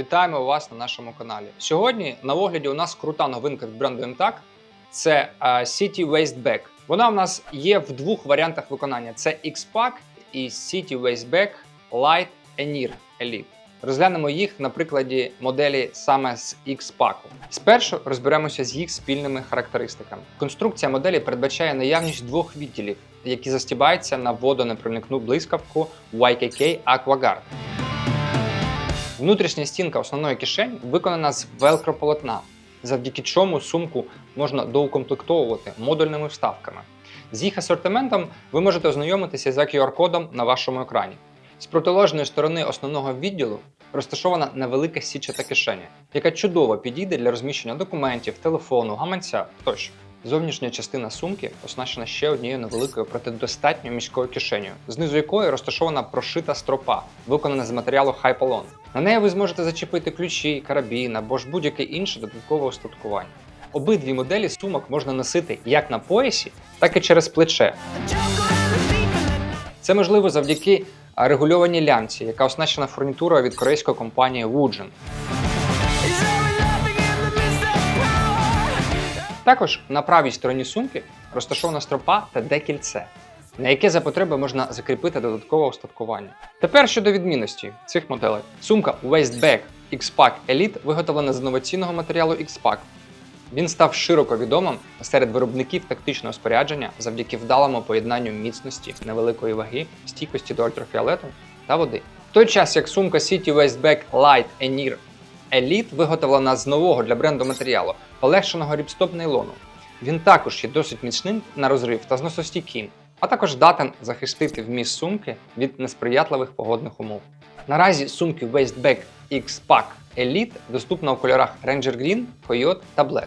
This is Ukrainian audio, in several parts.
Вітаємо вас на нашому каналі. Сьогодні на огляді у нас крута новинка від бренду MTAC. Це City Waste Bag. Вона у нас є в двох варіантах виконання: це X-Pack і City Waste Bag Light Enir Elite. Розглянемо їх на прикладі моделі саме з X-Pack. Спершу розберемося з їх спільними характеристиками. Конструкція моделі передбачає наявність двох відділів, які застібаються на водонепроникну блискавку YKK AquaGuard. Внутрішня стінка основної кишені виконана з велкрополотна, завдяки чому сумку можна доукомплектовувати модульними вставками. З їх асортиментом ви можете ознайомитися за QR-кодом на вашому екрані. З протилежної сторони основного відділу розташована невелика січата кишеня, яка чудово підійде для розміщення документів, телефону, гаманця тощо. Зовнішня частина сумки оснащена ще однією невеликою, проте достатньо міською кишенею, знизу якої розташована прошита стропа, виконана з матеріалу Hypalon. На неї ви зможете зачепити ключі, карабін або ж будь-яке інше додаткове устаткування. Обидві моделі сумок можна носити як на поясі, так і через плече. Це можливо завдяки регульованій лямці, яка оснащена фурнітурою від корейської компанії Woojin. Також на правій стороні сумки розташована стропа та декільце, на яке за потреби можна закріпити додаткове устаткування. Тепер щодо відмінності цих моделей. Сумка Wastebag X-Pack Elite виготовлена з інноваційного матеріалу X-Pack. Він став широко відомим серед виробників тактичного спорядження завдяки вдалому поєднанню міцності, невеликої ваги, стійкості до ультрафіолету та води. В той час як сумка City Wastebag Light Enir Elite виготовлена з нового для бренду матеріалу, полегшеного ріпстоп нейлону. Він також є досить міцним на розрив та зносостійким, а також здатен захистити вміст сумки від несприятливих погодних умов. Наразі сумки Wastebag X-Pack Elite доступна у кольорах Ranger Green, Coyote та Black,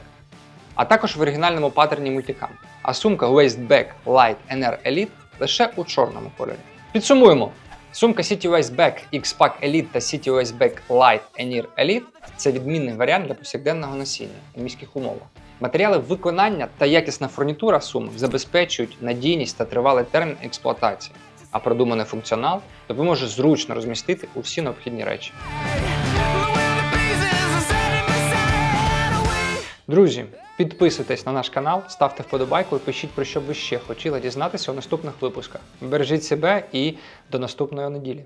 а також в оригінальному паттерні Multicam. А сумка Wastebag Light NR Elite лише у чорному кольорі. Підсумуємо. Сумка City Waste Bag X-Pack Elite та City Waste Bag Light Enir Elite це відмінний варіант для повсякденного носіння у міських умовах. Матеріали виконання та якісна фурнітура сумок забезпечують надійність та тривалий термін експлуатації, а продуманий функціонал допоможе зручно розмістити усі необхідні речі. Друзі, підписуйтесь на наш канал, ставте вподобайку і пишіть про що ви ще хотіли дізнатися у наступних випусках. Бережіть себе і до наступної неділі.